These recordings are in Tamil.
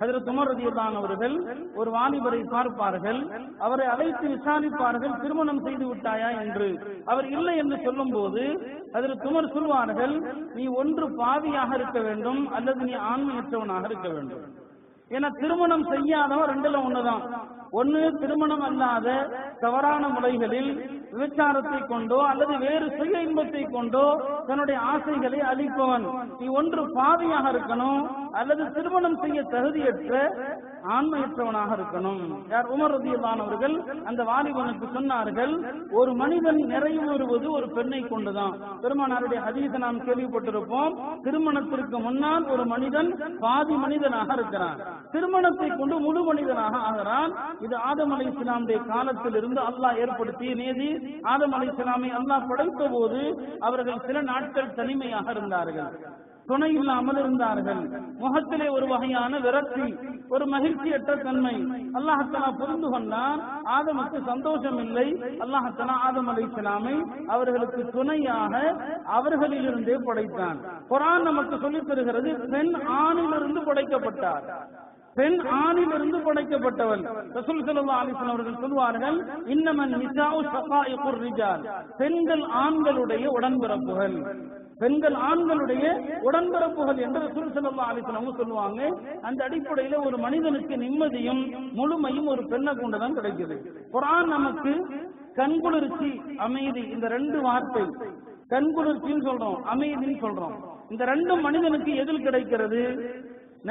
அதில் அவர்கள் ஒரு வாலிபரை பார்ப்பார்கள். அவரை அழைத்து விசாரிப்பார்கள் திருமணம் செய்து விட்டாயா என்று. அவர் இல்லை என்று சொல்லும் போது அதில் துமர் சொல்வார்கள் நீ ஒன்று பாவியாக இருக்க வேண்டும் அல்லது நீ ஆண்மையற்றவனாக இருக்க வேண்டும். ஏன்னா திருமணம் செய்யாதவன் ரெண்டுல ஒண்ணுதான். ஒண்ணு திருமணம் அல்லாத தவறான முறைகளில் விபச்சாரத்தை கொண்டோ அல்லது வேறு சுய இன்பத்தை கொண்டோ தன்னுடைய ஆசைகளை அளிப்பவன் நீ ஒன்று பாவியாக இருக்கணும் அல்லது திருமணம் செய்ய தகுதியற்ற ஆண்மையற்றவனாக இருக்கணும். யார் உமர் ரதியல்லானவர்கள் அந்த வாலிபனுக்கு சொன்னார்கள் ஒரு மனிதன் நிறைவேறுவது ஒரு பெண்ணை கொண்டுதான். பெருமானாருடைய ஹதீச நாம் கேள்விப்பட்டிருப்போம். திருமணத்திற்கு முன்னால் ஒரு மனிதன் பாதி மனிதனாக இருக்கிறான். திருமணத்தை கொண்டு முழு மனிதனாக ஆகிறான். இது ஆதம் அலை இஸ்லாமுடைய காலத்தில் இருந்து அல்லாஹ் ஏற்படுத்திய நீதி. ஆதம் அலை இஸ்லாமை அல்லாஹ் படைத்த போது அவர்கள் சில நாட்கள் தனிமையாக இருந்தார்கள். துணை இல்லாமல் இருந்தார்கள். முகத்திலே ஒரு வகையான விரக்தி ஒரு மகிழ்ச்சியற்ற தன்மை. அல்லாஹத்தலா புரிந்து கொண்டான் ஆதமுக்கு சந்தோஷம் இல்லை அல்லாஹத்தலா ஆதம் அலை இஸ்லாமை அவர்களுக்கு துணையாக அவர்களிலிருந்தே படைத்தான். குரான் நமக்கு சொல்லித் தருகிறது பெண் ஆணிலிருந்து படைக்கப்பட்டார். பெண் ஆணிலிருந்து படைக்கப்பட்டவன் ரசூல் ஸல்லல்லாஹு அலைஹி அவர்கள் சொல்வார்கள் இன்னமன் நிசாஉ ஷகாயிகுர் பெண்கள் ஆண்களுடைய உடன்பிறப்புகள். பெண்கள் ஆண்களுடைய உடன்பிறப்புகள் என்று ரசூல் ஸல்லல்லாஹு அலைஹி சொல்லுவாங்க. அந்த அடிப்படையில ஒரு மனிதனுக்கு நிம்மதியும் முழுமையும் ஒரு பெண்ணை கொண்டுதான் கிடைக்குது. குரான் நமக்கு கண்குளிர்ச்சி அமைதி இந்த ரெண்டு வார்த்தை. கண்குளிர்ச்சின்னு சொல்றோம் அமைதின்னு சொல்றோம். இந்த ரெண்டு மனிதனுக்கு எதில் கிடைக்கிறது?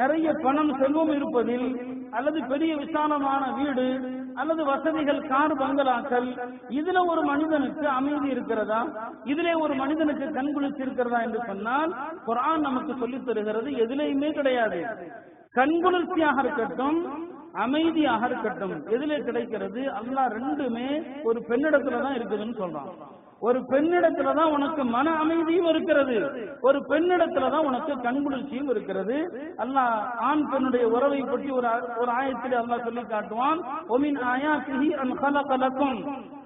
நிறைய பணம் செல்வம் இருப்பதில் அல்லது பெரிய விசாலமான வீடு அல்லது வசதிகள் கார் பங்களாக்கள் இதுல ஒரு மனிதனுக்கு அமைதி இருக்கிறதா? இதுல ஒரு மனிதனுக்கு கண்குளிர்ச்சி இருக்கிறதா என்று சொன்னால் குரான் நமக்கு சொல்லித் தருகிறது எதுலையுமே கிடையாது. கண்குளிர்ச்சியாக இருக்கட்டும் அமைதியாக இருக்கட்டும் எதிலே கிடைக்கிறது அல்லாஹ் ரெண்டுமே ஒரு பெண்ணிடத்துல தான் இருக்குதுன்னு சொல்றான். ஒரு பெண்ணிடத்துல தான் உனக்கு மன அமைதியும் இருக்கிறது. ஒரு பெண்ணிடத்துல தான் உனக்கு கண்குளிர்ச்சியும் இருக்கிறது. அல்லாஹ் ஆண் பெண்ணுடைய உறவை பற்றி ஒரு ஒரு ஆயத்தில் அல்லாஹ் சொல்லி காட்டுவான். ஒமின் ஆயாத்திஹி அன் கலகலக்கும்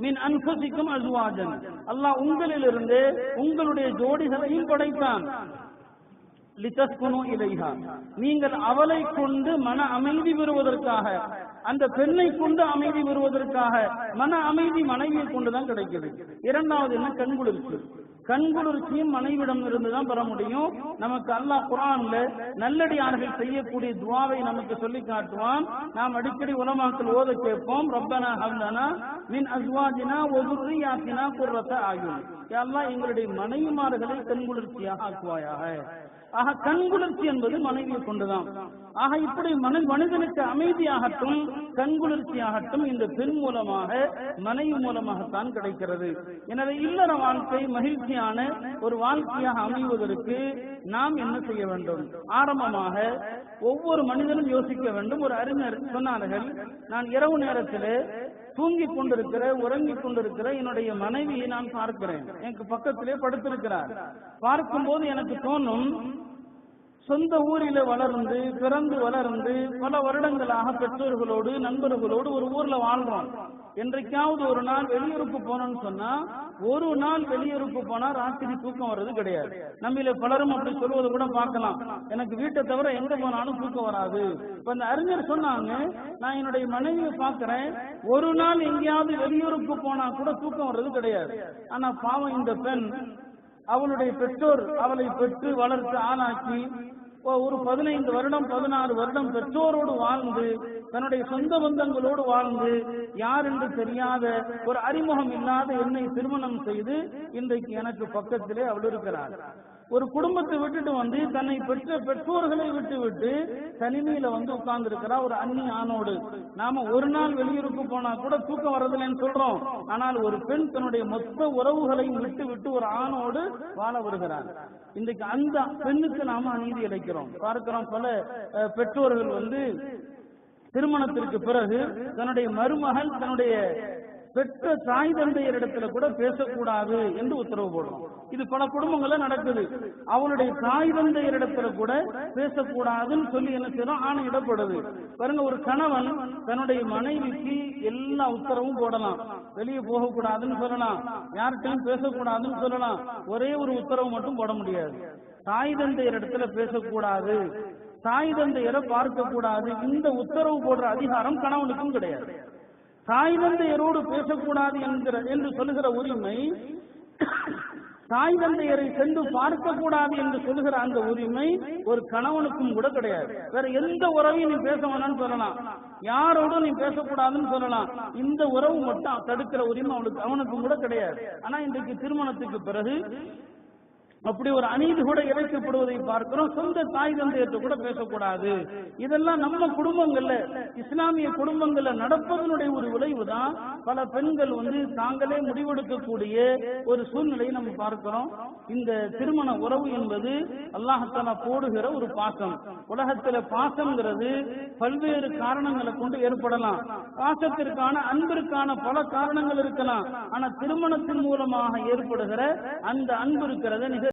மின் அன்பசிக்கும் அசுவாஜன் அல்லாஹ் உங்களிலிருந்து உங்களுடைய ஜோடிகளையும் படைத்தான். லிதஸ்குனு இலைஹா. நீங்கள் அவளை கொண்டு மன அமைதி பெறுவதற்காக அந்த பெண்ணை கொண்டு அமைதி பெறுவதற்காக மன அமைதி மனைவியை கொண்டுதான் கிடைக்குது. இரண்டாவது என்ன? கண்குளிர்ச்சி கண்குளிர்ச்சியும் மனைவிடம் இருந்துதான் பெற முடியும். நமக்கு அல்லாஹ் குரான்ல நல்லடியார்கள் செய்யக்கூடிய துவாவை நமக்கு சொல்லி காட்டுவான். நாம் அடிக்கடி உலமாக்கள் ஓத கேட்போம். ரப்பனா ஹவ்லனா மின் அஸ்வாஜினா ஒதுரியாத்தினா குர்ரத்த ஆகும் எல்லாம் எங்களுடைய மனைவிமார்களை கண்குளிர்ச்சியாக ஆக்குவாயாக. ஆக கண்குளிர்ச்சி என்பது மனைவியை கொண்டுதான். ஆக இப்படி மன மனிதனுக்கு அமைதியாகட்டும் கண்குளிர்ச்சியாகட்டும் இந்த பெண் மூலமாக மனைவி மூலமாகத்தான் கிடைக்கிறது. எனவே இல்லற வாழ்க்கை மகிழ்ச்சியான ஒரு வாழ்க்கையாக அமைவதற்கு நாம் என்ன செய்ய வேண்டும்? ஆரம்பமாக ஒவ்வொரு மனிதனும் யோசிக்க வேண்டும். ஒரு அறிஞர் சொன்னார்கள் நான் இரவு நேரத்தில் தூங்கிக் கொண்டிருக்கிற உறங்கிக் கொண்டிருக்கிற என்னுடைய மனைவியை நான் பார்க்கிறேன். எனக்கு பக்கத்திலே படுத்திருக்கிறார். பார்க்கும் போது எனக்கு தோணும் சொந்த ஊரில வளர்ந்து பிறந்து வளர்ந்து பல வருடங்களாக பெற்றோர்களோடு நண்பர்களோடு ஒரு ஊர்ல வாழ்றோம். என்றைக்காவது ஒரு நாள் வெளியூருக்கு போனோம்னு சொன்னா ஒரு நாள் வெளியூருக்கு போனா ராத்திரி தூக்கம் வர்றது கிடையாது. நம்மள பலரும் அப்படி சொல்வது கூட பார்க்கலாம். எனக்கு வீட்டை தவிர எங்க போனாலும் தூக்கம் வராது. இப்ப அந்த அறிஞர் சொன்னாங்க நான் என்னுடைய மனைவியை பாக்குறேன் ஒரு நாள் எங்கேயாவது வெளியூருக்கு போனா கூட தூக்கம் வர்றது கிடையாது. ஆனா பாவம் இந்த பெண் அவளுடைய பெற்றோர் அவளை பெற்று வளர்த்து ஆளாக்கி ஒரு பதினைந்து வருடம் பதினாறு வருடம் பெற்றோரோடு வாழ்ந்து தன்னுடைய சொந்த பந்தங்களோடு வாழ்ந்து யார் என்று தெரியாத ஒரு அறிமுகம் இல்லாத என்னை திருமணம் செய்து இன்றைக்கு எனக்கு பக்கத்திலே அவள் இருக்கிறார் ஒரு குடும்பத்தை விட்டுட்டு வந்து தன்னை பெற்ற பெற்றோர்களை விட்டு விட்டு தனிமையில வந்து உட்கார்ந்து இருக்கிறா ஒரு அந்நி ஆணோடு. நாம ஒரு நாள் வெளியூருக்கு போனா கூட தூக்கம் வரதில்லைன்னு சொல்றோம். ஆனால் ஒரு பெண் தன்னுடைய மொத்த உறவுகளையும் விட்டு விட்டு ஒரு ஆணோடு வாழ வருகிறார் இன்றைக்கு அந்த பெண்ணுக்கு நாம அநீதி இழைக்கிறோம் பார்க்கிறோம் பல பெற்றோர்கள் வந்து திருமணத்திற்கு பிறகு தன்னுடைய மருமகள் தன்னுடைய பெற்ற தாய் தந்தையர் இடத்துல கூட பேசக்கூடாது என்று உத்தரவு போடுறோம். இது பல குடும்பங்கள்ல நடக்குது. அவளுடைய தாய் தந்தையரிடத்துல கூட பேசக்கூடாதுன்னு சொல்லி என்ன செய்யறோம்? ஆணையிடப்படுது. பாருங்க ஒரு கணவன் தன்னுடைய மனைவிக்கு எல்லா உத்தரவும் போடலாம். வெளியே போகக்கூடாதுன்னு சொல்லலாம். யார்கிட்டையும் பேசக்கூடாதுன்னு சொல்லலாம். ஒரே ஒரு உத்தரவு மட்டும் போட முடியாது. தாய் தந்தையர் இடத்துல பேசக்கூடாது. தாய் தந்தையரை பார்க்க கூடாது இந்த உத்தரவு போடுற அதிகாரம் கணவனுக்கும் கிடையாது. தாய் தந்தையரோடு பேசக்கூடாது என்கிற என்று சொல்லுகிற உரிமை தாய் தந்தையரை சென்று பார்க்க கூடாது என்று சொல்லுகிற அந்த உரிமை ஒரு கணவனுக்கும் கூட கிடையாது. வேற எந்த உறவையும் நீ பேச வேணாம்னு சொல்லலாம். யாரோடும் நீ பேசக்கூடாதுன்னு சொல்லலாம். இந்த உறவு மட்டும் தடுக்கிற உரிமை அவனுக்கு அவனுக்கும் கூட கிடையாது. ஆனா இன்றைக்கு திருமணத்துக்கு பிறகு அப்படி ஒரு அநீதி கூட இழைக்கப்படுவதை பார்க்கிறோம். சொந்த தாய் தந்தையத்தை கூட பேசக்கூடாது. இதெல்லாம் நம்ம குடும்பங்கள்ல இஸ்லாமிய குடும்பங்கள்ல நடப்பதனுடைய ஒரு விளைவு தான் பல பெண்கள் வந்து தாங்களே முடிவெடுக்கக்கூடிய ஒரு சூழ்நிலையை நம்ம பார்க்கிறோம். இந்த திருமண உறவு என்பது அல்லாஹத்தாலா போடுகிற ஒரு பாசம். உலகத்துல பாசம்ங்கிறது பல்வேறு காரணங்களை கொண்டு ஏற்படலாம். பாசத்திற்கான அன்பிற்கான பல காரணங்கள் இருக்கலாம். ஆனா திருமணத்தின் மூலமாக ஏற்படுகிற அந்த அன்பு இருக்கிறத நிக